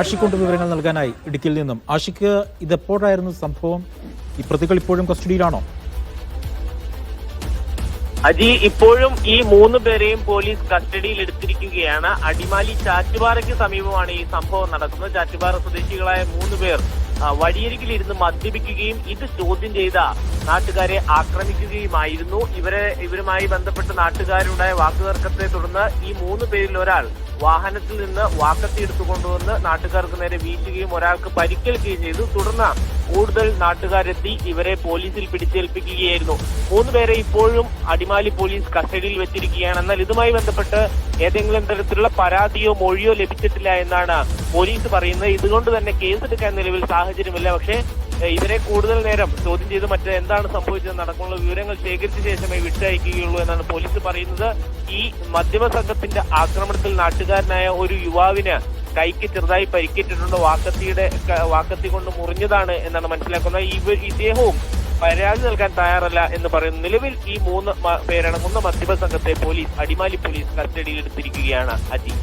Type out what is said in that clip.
ആഷിക്കൊണ്ട് വിവരങ്ങൾ നൽകാനായി ഇടുക്കിയിൽ നിന്നും. ആഷിക്ക് ഇതെപ്പോഴായിരുന്നു സംഭവം? ഈ പ്രതികൾ ഇപ്പോഴും കസ്റ്റഡിയിലാണോ? അജി ഇപ്പോഴും ഈ മൂന്ന് പേരെയും പോലീസ് കസ്റ്റഡിയിൽ എടുത്തിരിക്കുകയാണ്. അടിമാലി ചാറ്റുപാറയ്ക്ക് സമീപമാണ് ഈ സംഭവം നടക്കുന്നത്. ചാറ്റുപാറ സ്വദേശികളായ മൂന്ന് പേർ വഴിയരികിലിരുന്ന് മദ്യപിക്കുകയും ഇത് ചോദ്യം ചെയ്ത നാട്ടുകാരെ ആക്രമിക്കുകയുമായിരുന്നു. ഇവരെ ഇവരുമായി ബന്ധപ്പെട്ട നാട്ടുകാരുണ്ടായ വാക്കുതർക്കത്തെ തുടർന്ന് ഈ മൂന്ന് പേരിൽ ഒരാൾ വാഹനത്തിൽ നിന്ന് വാക്കത്തി എടുത്തുകൊണ്ടുവന്ന് നാട്ടുകാർക്ക് നേരെ വീശുകയും ഒരാൾക്ക് പരിക്കേൽക്കുകയും ചെയ്തു. തുടർന്ന് കൂടുതൽ നാട്ടുകാരെത്തി ഇവരെ പോലീസിൽ പിടിച്ചേൽപ്പിക്കുകയായിരുന്നു. മൂന്ന് പേരെ ഇപ്പോഴും അടിമാലി പോലീസ് കസ്റ്റഡിയിൽ വെച്ചിരിക്കുകയാണ്. എന്നാൽ ഇതുമായി ബന്ധപ്പെട്ട് ഏതെങ്കിലും തരത്തിലുള്ള പരാതിയോ മൊഴിയോ ലഭിച്ചിട്ടില്ല എന്നാണ് പോലീസ് പറയുന്നത്. ഇതുകൊണ്ട് തന്നെ കേസെടുക്കാൻ നിലവിൽ സാഹചര്യമില്ല. പക്ഷേ ഇവരെ കൂടുതൽ നേരം ചോദ്യം ചെയ്ത് മറ്റ് എന്താണ് സംഭവിച്ചത് നടക്കുന്നുള്ള വിവരങ്ങൾ ശേഖരിച്ച ശേഷമേ വിട്ടയക്കുകയുള്ളൂ എന്നാണ് പോലീസ് പറയുന്നത്. ഈ മധ്യമ സംഘത്തിന്റെ ആക്രമണത്തിൽ നാട്ടുകാരനായ ഒരു യുവാവിന് കൈക്ക് ചെറുതായി പരിക്കേറ്റിട്ടുണ്ട്. വാക്കത്തിയുടെ വാക്കത്തി കൊണ്ട് മുറിഞ്ഞതാണ് എന്നാണ് മനസ്സിലാക്കുന്നത്. ഇവർ ഇദ്ദേഹവും പരാതി നൽകാൻ തയ്യാറല്ല എന്ന് പറയുന്നു. നിലവിൽ ഈ മൂന്ന് പേരടങ്ങുന്ന മധ്യമ സംഘത്തെ പോലീസ് അടിമാലി പോലീസ് കസ്റ്റഡിയിൽ എടുത്തിരിക്കുകയാണ് അജി.